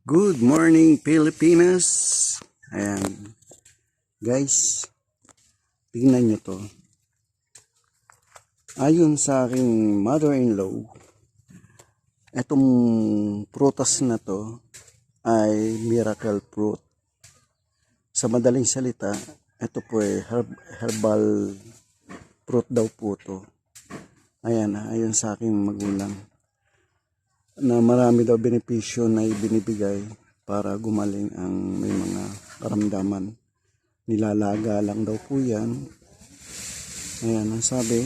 Good morning Pilipinas. Ayan. Guys, tingnan nyo to. Ayon sa aking mother-in-law, etong prutas na to ay miracle fruit. Sa madaling salita, ito po ay herb- herbal fruit daw po to. Ayan, ayon sa aking magulang na marami daw benepisyo na ibinibigay para gumaling ang may mga karamdaman. Nilalaga lang daw po yan. Ayan, ang sabi,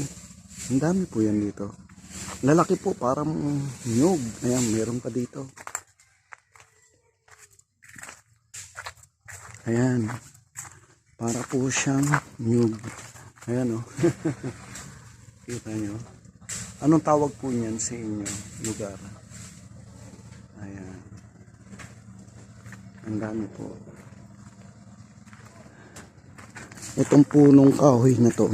ang dami po yan dito. Lalaki po, parang nyug. Ayan, meron pa dito. Ayan, para po siyang nyug. Ayan o. Oh. Kita nyo. Anong tawag po niyan sa inyo lugar? Ang dami po. Itong punong kahoy na to,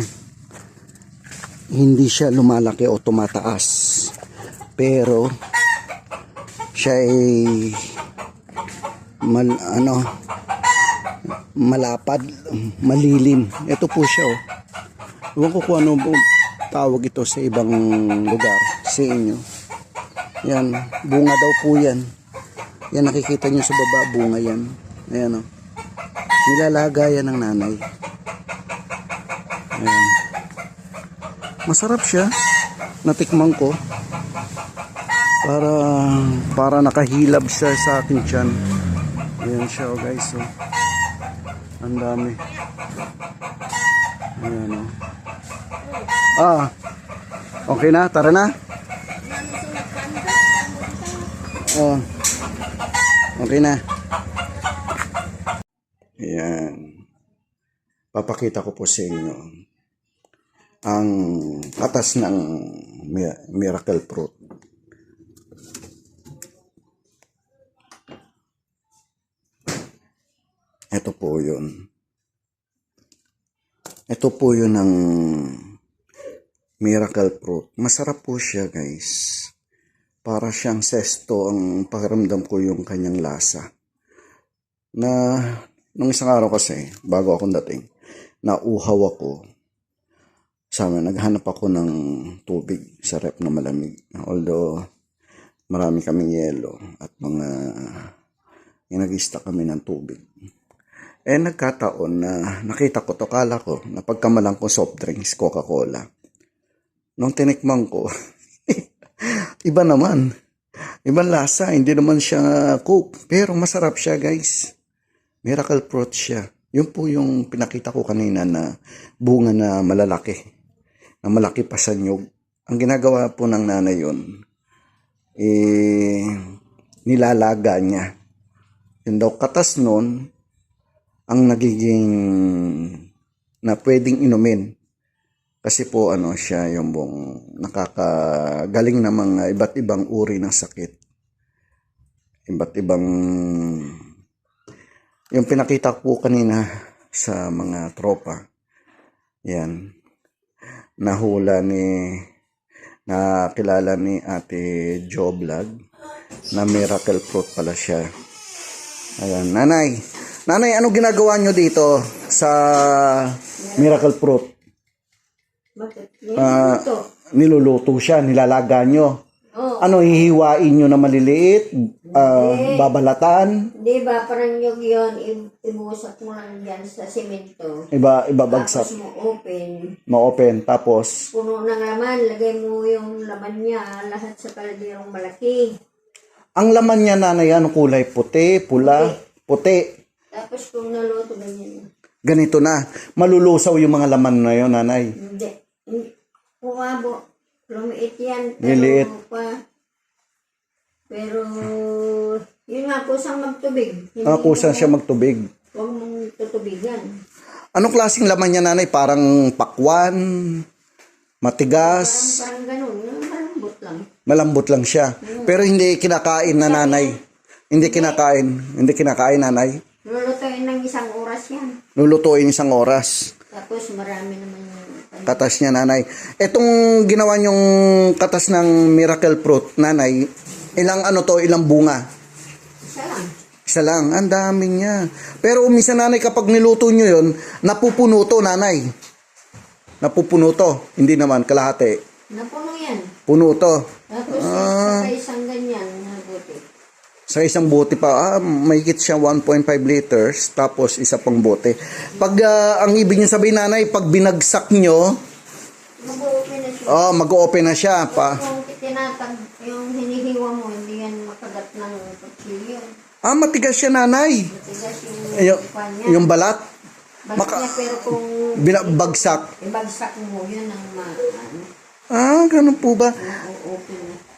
hindi siya lumalaki o tumataas. Pero, siya ay mal, ano, malapad, malilim. Ito po siya oh. Ewan ko kung ano tawag ito sa ibang lugar sa inyo. Yan, bunga daw po yan. Yan, nakikita nyo sa baba, bunga yan. Ayan o. Nilalaga yan ng nanay. Ayan. Masarap siya. Natikman ko. Para, para nakahilab siya sa akin tiyan. Ayan siya o guys. Oh. Ang dami. Ayan o. Ah. Okay na, tara na. Oh. Okay na. Ayan. Papakita ko po sa inyo ang katas ng mi- miracle fruit. Ito po yun. Ito po yun ang miracle fruit. Masarap po siya guys para siyang sesto ang pakiramdam ko yung kanyang lasa. Na, nung isang araw kasi, bago akong dating, nauhaw ako. Sabi, naghanap ako ng tubig sa rep na malamig. Although, marami kaming yelo at mga, nag-stock kami ng tubig. Eh, nagkataon na nakita ko to, kala ko, na pagkamalang ko soft drinks, Coca-Cola. Nung tinikman ko, iba naman. Ibang lasa, hindi naman siya coke. Pero masarap siya, guys. Miracle fruit siya. Yun po yung pinakita ko kanina na bunga na malalaki. Na malaki pa sa nyug. Ang ginagawa po ng nanay yun, eh, nilalaga niya. Yun daw katas nun, ang nagiging na pwedeng inumin. Kasi po ano siya yung buong nakakagaling na mga iba't ibang uri ng sakit. Iba't ibang yung pinakita ko kanina sa mga tropa. Yan. Nahula ni nakilala ni Ate Jo Vlog na miracle fruit pala siya. Ayan, nanay. Nanay, ano ginagawa nyo dito sa miracle fruit? Bakit? Ito. niluluto siya, nilalaga nyo. Oh, Ano, hihiwain nyo na maliliit? Ah, babalatan? di ba parang yung yun, ibusak mo lang dyan sa simento. Iba, ibabagsak. Tapos mo open. Ma-open. Tapos, Puno ng laman, lagay mo yung laman niya lahat sa kalderong malaki. ang laman niya nanay, ano kulay? Puti, pula, puti. Tapos kung naluto ganyan. Ganito na. Malulusaw yung mga laman na yun, nanay. Hindi. Kumabo. Lumiit yan. Pero Liliit. Pa, pero, yun nga, kusang magtubig. Hindi Ah, kusa mo- siya magtubig. Huwag mong tutubigan. Anong klaseng laman niya, nanay? Parang pakwan, matigas, Parang ganun. Malambot lang. malambot lang siya. Pero hindi kinakain na nanay. Hindi kinakain. Hindi kinakain, nanay. Lulutuin ng isang oras yan. Lulutuin isang oras. Tapos marami naman Katas niya, nanay. Etong ginawa niyong katas ng miracle fruit, nanay, ilang ano to, ilang bunga? Sa Isa lang. Isa lang, ang dami niya. Pero minsan nanay, kapag niluto nyo yun, napupuno to, nanay. Napupuno to. Hindi naman, kalahati. Napuno yan. Puno to. Tapos Ah. sa isang ganyan. Sa isang bote pa, ah, mahigit siya 1.5 liters, tapos isa pang bote. Pag, ah, ang ibig niyo sabihin, nanay, pag binagsak nyo, Mag-open na siya. oh, mag-open na siya. Pa. Kung tinatag, yung hinihiwa mo, hindi yan makagat ng kutsilyo. Ah, matigas siya, nanay. Matigas yung, Yung, kwan niya. yung balat, Balik maka- niya, pero kung binabagsak. ibagsak mo, yun ang ma, ano, Ah, ganun po ba? na-open na.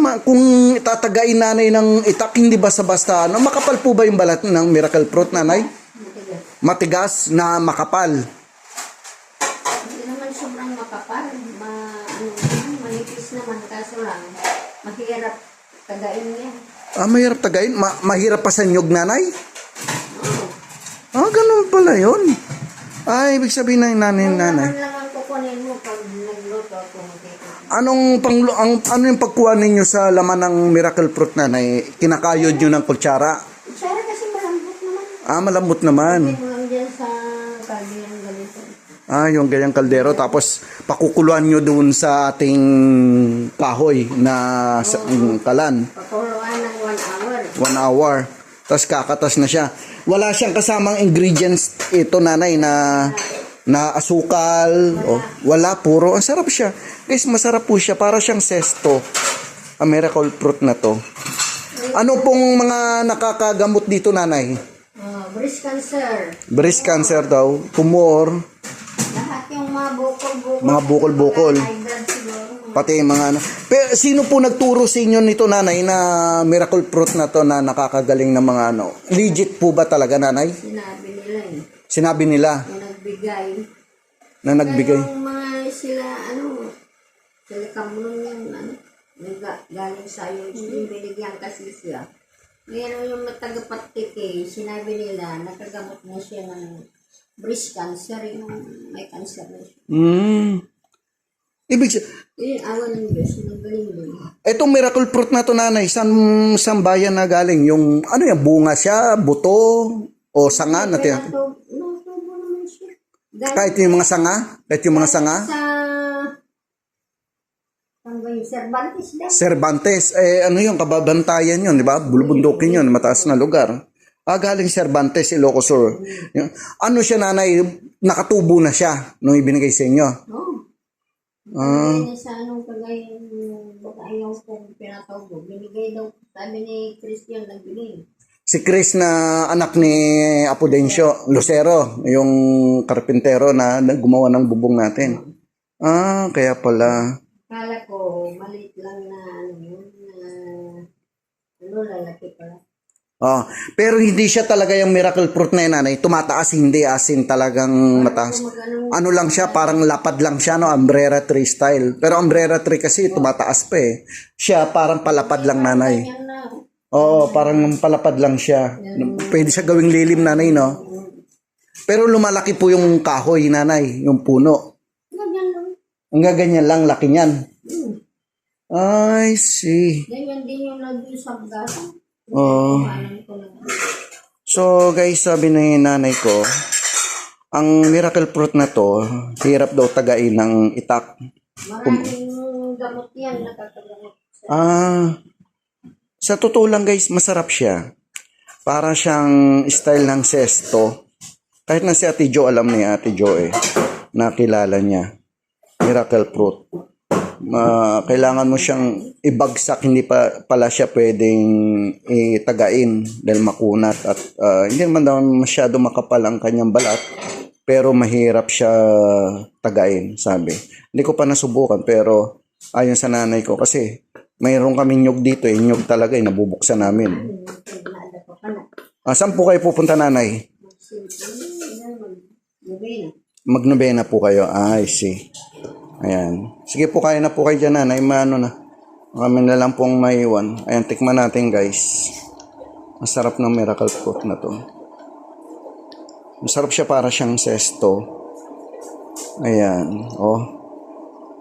Ah, ma- kung tatagain nanay ng itak, hindi basta-basta. Ano, makapal po ba yung balat ng miracle fruit, nanay? Matigas. Matigas na makapal. Hindi naman sobrang makapal. Ma, ano, naman, manipis naman, kaso lang, mahirap tagain niya. Ah, mahirap tagayin. Ma- mahirap pa sa nyog, nanay? Oo. Ah, ganun pala yun. Ah, ibig sabihin ng nanay, nanay. laman lang ang kukunin mo pag nagluto ako makikita. Anong pang ang ano yung pagkuha ninyo sa laman ng miracle fruit nanay? Kinakayod nyo ng kutsara? Sarah kasi malambot naman. Ah, malambot naman. Hindi sa kabilang ganito. Ah, yung ganyang kaldero. Tapos, pakukuluan nyo doon sa ating kahoy na sa, yung kalan. Pakuluan ng one hour. One hour. Tapos kakatas na siya. Wala siyang kasamang ingredients ito, nanay, na na asukal. O, wala, puro. Ang sarap siya. Guys, masarap po siya. Para siyang sesto. A miracle fruit na to. Ano pong mga nakakagamot dito, nanay? Uh, breast cancer. Breast cancer daw, tumor, Lahat yung mga bukol-bukol. Mga bukol-bukol. Pati yung mga ano. Pero sino po nagturo sa inyo nito, nanay, na miracle fruit na to na nakakagaling ng mga ano? Legit po ba talaga, nanay? Sinabi nila eh. Sinabi nila Yung nagbigay. na nagbigay. Pero yung mga sila, ano, sila kamulong yung, ano, galing sa'yo, yung binigyan kasi siya. Ngayon yung matagapatik eh, sinabi nila, nakagamot na siya ng breast cancer, yung may cancer na siya. Mm. Ibig sa- Yun, awan ng Diyos, nagaling din. Etong miracle fruit na to, nanay, saan, saan bayan na galing? Yung, ano yan, bunga siya, buto, o sanga na tiyan? Natubo natubo naman siya. Galing Kahit yung mga sanga? Kahit yung mga sanga? Sa, yung Cervantes daw? Cervantes, eh ano yung kababantayan yun, di ba? Bulubundukin yun, mataas na lugar. Ah, galing Cervantes, Ilocos Sur. Ano siya nanay, nakatubo na siya nung ibinigay sa inyo. Oo. Ah. Niya sa anong baka ayaw kong pinatawag. Binigay daw, sabi ni Christian, nagbigay. Si Chris na anak ni Apudencio, Lucero, yung karpintero na gumawa ng bubong natin. Ah, kaya pala. Kala ko, maliit lang na ano yun, na ano, lalaki pala. Ah, pero hindi siya talaga yung miracle fruit na yun, nanay. Tumataas, hindi asin talagang mataas. Ano lang siya, parang lapad lang siya, no? Umbrella tree style. Pero umbrella tree kasi tumataas pa eh. Siya parang palapad lang, nanay. Na. Oo, parang palapad lang siya. Pwede siya gawing lilim, nanay, no? Pero lumalaki po yung kahoy, nanay, yung puno. Ganyan lang. Ang gaganyan lang, laki niyan. I see. Ganyan din yung lagi sa gasa. Oo. So, guys, sabi ni nanay ko, ang miracle fruit na to, hirap daw tagain ng itak. Maraming gamot yan, nakakagamot. Ah, sa totoo lang guys, masarap siya. Para siyang style ng sesto. Kahit na si Ate Jo, alam ni Ate Jo eh, nakilala niya. Miracle fruit. Ma kailangan mo siyang ibagsak, hindi pa pala siya pwedeng itagain dahil makunat at ah, hindi naman daw masyado makapal ang kanyang balat pero mahirap siya tagain, sabi. Hindi ko pa nasubukan pero ayon sa nanay ko kasi mayroon kami nyug dito eh, nyug talaga eh, nabubuksan namin. Ah, saan po kayo pupunta nanay? Magnobena po kayo. Ah, I see. Ayan. Sige po, kaya na po kayo dyan, nanay. Maano na. Kami na lang pong maiwan. Ayan, tikman natin, guys. Masarap ng miracle fruit na to. Masarap siya para siyang sesto. Ayan. Oh.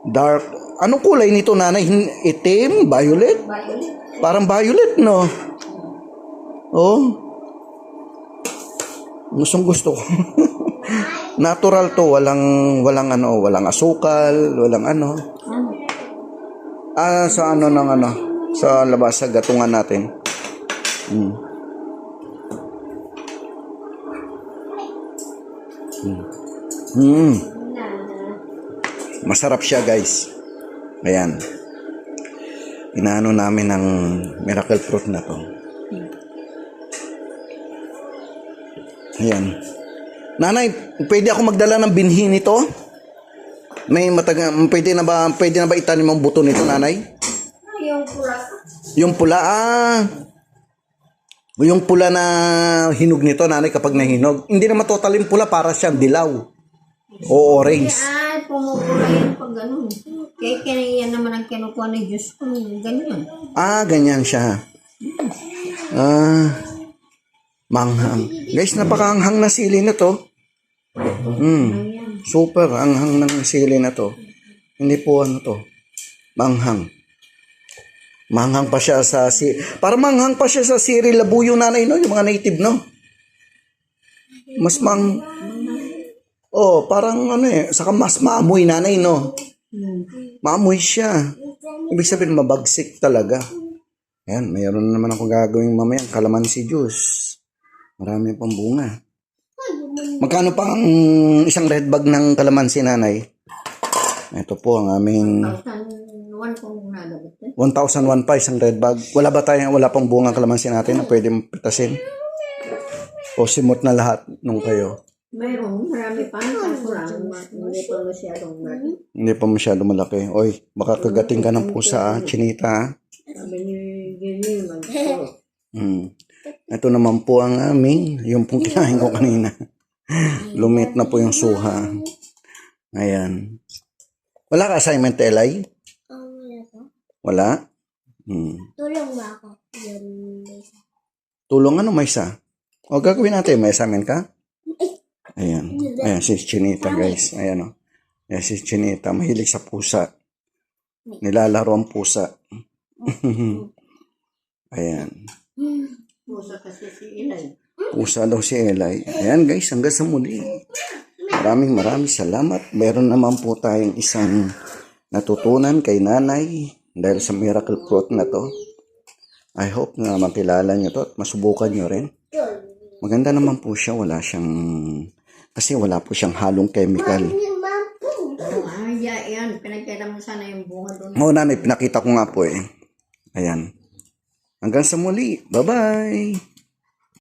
Dark. Anong kulay nito, nanay? Itim? Violet? Parang violet, no? Oh. Gustong gusto ko. Natural to, walang walang ano, walang asukal, walang ano. Ano? Ah, sa ano ng ano, sa labas sa gatungan natin. Mm. Mm. Mm. Masarap siya, guys. Ayan. Inaano namin ng miracle fruit na to. Ayan. Nanay, pwede ako magdala ng binhi nito? May mataga, pwede na ba, pwede na ba itanim ang buto nito, nanay? Yung pula. Yung pula, ah. Yung pula na hinog nito, nanay, kapag nahinog. Hindi naman total yung pula, para siyang dilaw. O orange. Ay, pumupula yan pag ganun. Kaya kaya naman ang kinukuha ng Diyos ko. Ganyan. Ah, ganyan siya. Ah, manghang. Guys, napakaanghang na sili na to. Hmm, super anghang ng sili na to. Hindi po ano to. Manghang. Manghang pa siya sa si Para manghang pa siya sa siri labuyo nanay no, yung mga native no. Mas mang Oh, parang ano eh, saka mas maamoy nanay no. Hmm. Maamoy siya. Ibig sabihin, mabagsik talaga. Ayan, mayroon na naman ako gagawing mamaya. Kalamansi juice. Marami pang bunga. Magkano pa ang isang red bag ng kalamansi, nanay? Ito po ang aming Thousand one kung nalabot eh. 1,001 pa isang red bag. Wala ba tayo, wala pang bunga kalamansi natin na pwede pitasin? O simot na lahat nung kayo? Mayroon, marami pa. Kaso lang, hindi pa masyadong marami. Hindi pa masyado malaki. Oy, baka kagating ka ng pusa, ah. Chinita, ah. Sabi ni mag-pro. Hmm. Ito naman po ang aming, yung pong kinain ko kanina. Lumit na po yung suha. Ayan. Wala ka assignment, Elay? Wala? Hmm. Tulong ba ako? Yun. Tulong ano, may isa? O gagawin natin, may assignment ka? Ayan. Ayan, si Chinita, guys. Ayan, o. Ayan, si Chinita. Mahilig sa pusa. Nilalaro ang pusa. Ayan. Pusa kasi si Ilay. Pusa daw si Elay. Ayan guys, hanggang sa muli. Maraming maraming salamat. Meron naman po tayong isang natutunan kay nanay dahil sa miracle fruit na to. I hope na makilala nyo to at masubukan nyo rin. Maganda naman po siya. Wala siyang... Kasi wala po siyang halong chemical. Ay, ya- yan. Pinagkita mo sana yung bunga doon. Oo, nanay, pinakita ko nga po eh. Ayan. Hanggang sa muli. Bye-bye!